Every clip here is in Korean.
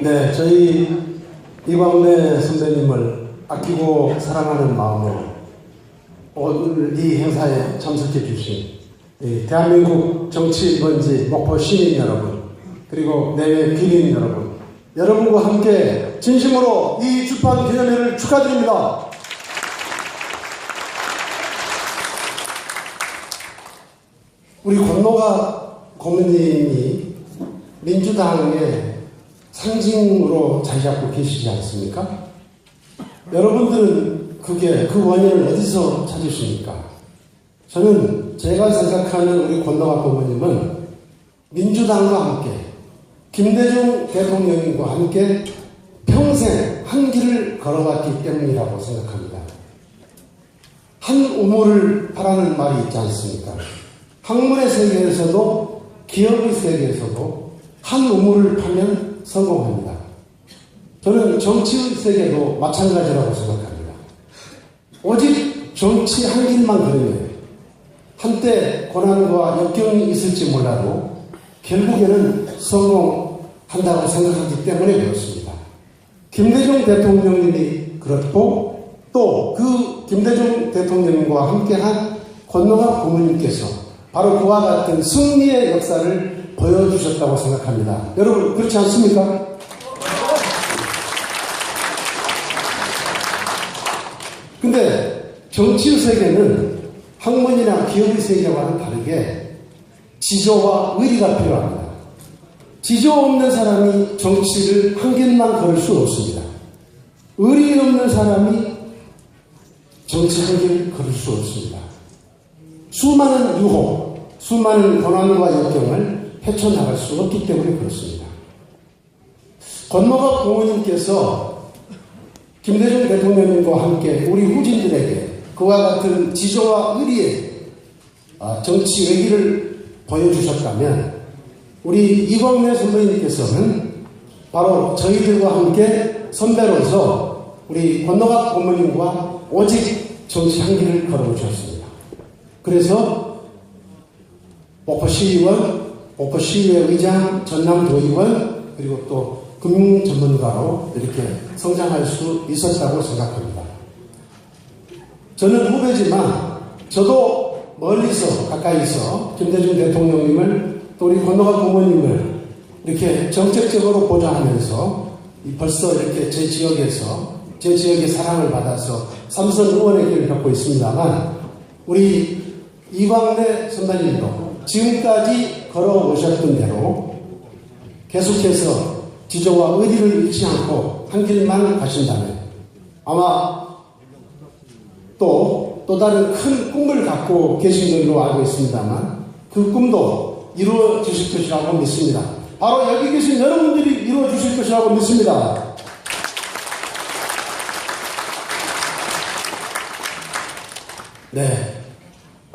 네, 저희 이광래 선배님을 아끼고 사랑하는 마음으로 오늘 이 행사에 참석해 주신 이 대한민국 정치 1번지 목포 시민 여러분 그리고 내외 기민 여러분 여러분과 함께 진심으로 이 주판 기념회를 축하드립니다. 우리 권노가 고모님이 민주당의 상징으로 자리 잡고 계시지 않습니까? 여러분들은 그게 그 원인을 어디서 찾으십니까? 저는 제가 생각하는 우리 권노가 고모님은 민주당과 함께 김대중 대통령님과 함께 평생 한 길을 걸어갔기 때문이라고 생각합니다. 한 우물을 파라는 말이 있지 않습니까? 학문의 세계에서도 기업의 세계에서도 한 우물을 파면 성공합니다. 저는 정치의 세계도 마찬가지라고 생각합니다. 오직 정치 한 길만 걸으면 한때 고난과 역경이 있을지 몰라도 결국에는 성공한다고 생각하기 때문에 그렇습니다. 김대중 대통령님이 그렇고 또 그 김대중 대통령과 함께한 권노가 부모님께서 바로 그와 같은 승리의 역사를 보여주셨다고 생각합니다. 여러분 그렇지 않습니까? 근데 정치의 세계는 학문이나 기업의 세계와는 다르게 지조와 의리가 필요합니다. 지조 없는 사람이 정치를 한 길만 걸을 수 없습니다. 의리 없는 사람이 정치 한길 걸을 수 없습니다. 수많은 유혹, 수많은 고난과 역경을 헤쳐나갈 수 없기 때문에 그렇습니다. 권모가 부모님께서 김대중 대통령님과 함께 우리 후진들에게 그와 같은 지조와 의리의 아, 정치 외기를 보여주셨다면 우리 이광래 선배님께서는 바로 저희들과 함께 선배로서 우리 권노각 부모님과 오직 정치 한 길을 걸어오셨습니다. 그래서 목포 시의원, 목포 시의회 의장, 전남 도의원 그리고 또 금융 전문가로 이렇게 성장할 수 있었다고 생각합니다. 저는 후배지만 저도 멀리서 가까이서 김대중 대통령님을 또 우리 권노가 부모님을 이렇게 정책적으로 보좌하면서 벌써 이렇게 제 지역에서 제 지역의 사랑을 받아서 삼선 의원의 길을 갖고 있습니다만 우리 이광래 선배님도 지금까지 걸어오셨던 대로 계속해서 지조와 의리를 잃지 않고 한 길만 가신다면 아마 또, 또 다른 큰 꿈을 갖고 계신 걸로 알고 있습니다만 그 꿈도 이루어 주실 것이라고 믿습니다. 바로 여기 계신 여러분들이 이루어 주실 것이라고 믿습니다. 네.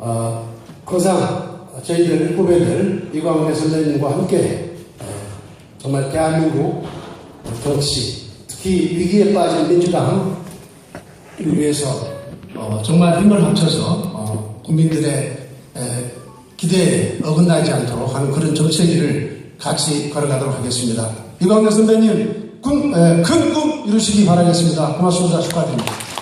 어, 항상 저희들 후배들 이광래 선생님과 함께 어, 정말 대한민국 정치 특히 위기에 빠진 민주당을 위해서 어, 정말 힘을 합쳐서 어, 국민들의 에, 기대에 어긋나지 않도록 하는 그런 정책을 같이 걸어가도록 하겠습니다. 이광래 선배님 꿈, 큰꿈 이루시기 바라겠습니다. 고맙습니다. 축하드립니다.